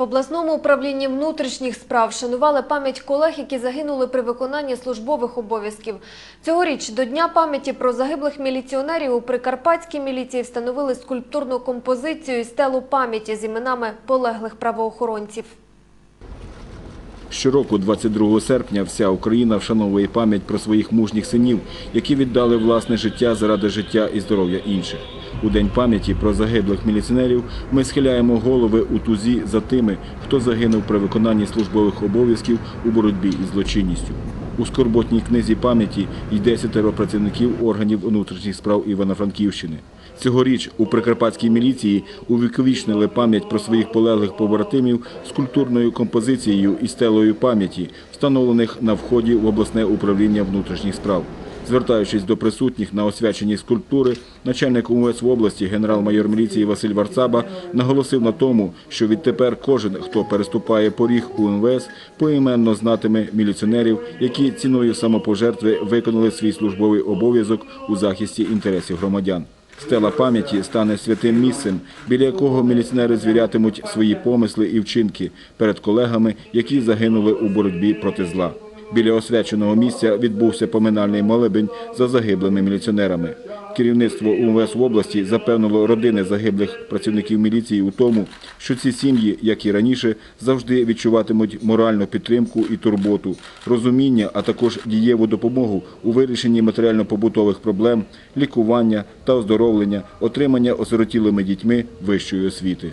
В обласному управлінні внутрішніх справ шанували пам'ять колег, які загинули при виконанні службових обов'язків. Цьогоріч до Дня пам'яті про загиблих міліціонерів у Прикарпатській міліції встановили скульптурну композицію і стелу пам'яті з іменами полеглих правоохоронців. Щороку, 22 серпня, вся Україна вшановує пам'ять про своїх мужніх синів, які віддали власне життя заради життя і здоров'я інших. У День пам'яті про загиблих міліціонерів ми схиляємо голови у тузі за тими, хто загинув при виконанні службових обов'язків у боротьбі із злочинністю. У скорботній книзі пам'яті й десятеро працівників органів внутрішніх справ Івано-Франківщини. Цьогоріч у Прикарпатській міліції увіковічнили пам'ять про своїх полеглих побратимів скульптурною композицією і стелою пам'яті, встановлених на вході в обласне управління внутрішніх справ. Звертаючись до присутніх на освяченні скульптури, начальник УМВС в області генерал-майор міліції Василь Варцаба наголосив на тому, що відтепер кожен, хто переступає поріг УМВС, поіменно знатиме міліціонерів, які ціною самопожертви виконали свій службовий обов'язок у захисті інтересів громадян. Стела пам'яті стане святим місцем, біля якого міліціонери звірятимуть свої помисли і вчинки перед колегами, які загинули у боротьбі проти зла. Біля освяченого місця відбувся поминальний молебень за загиблими міліціонерами. Керівництво УМВС в області запевнило родини загиблих працівників міліції у тому, що ці сім'ї, як і раніше, завжди відчуватимуть моральну підтримку і турботу, розуміння, а також дієву допомогу у вирішенні матеріально-побутових проблем, лікування та оздоровлення, отримання осиротілими дітьми вищої освіти.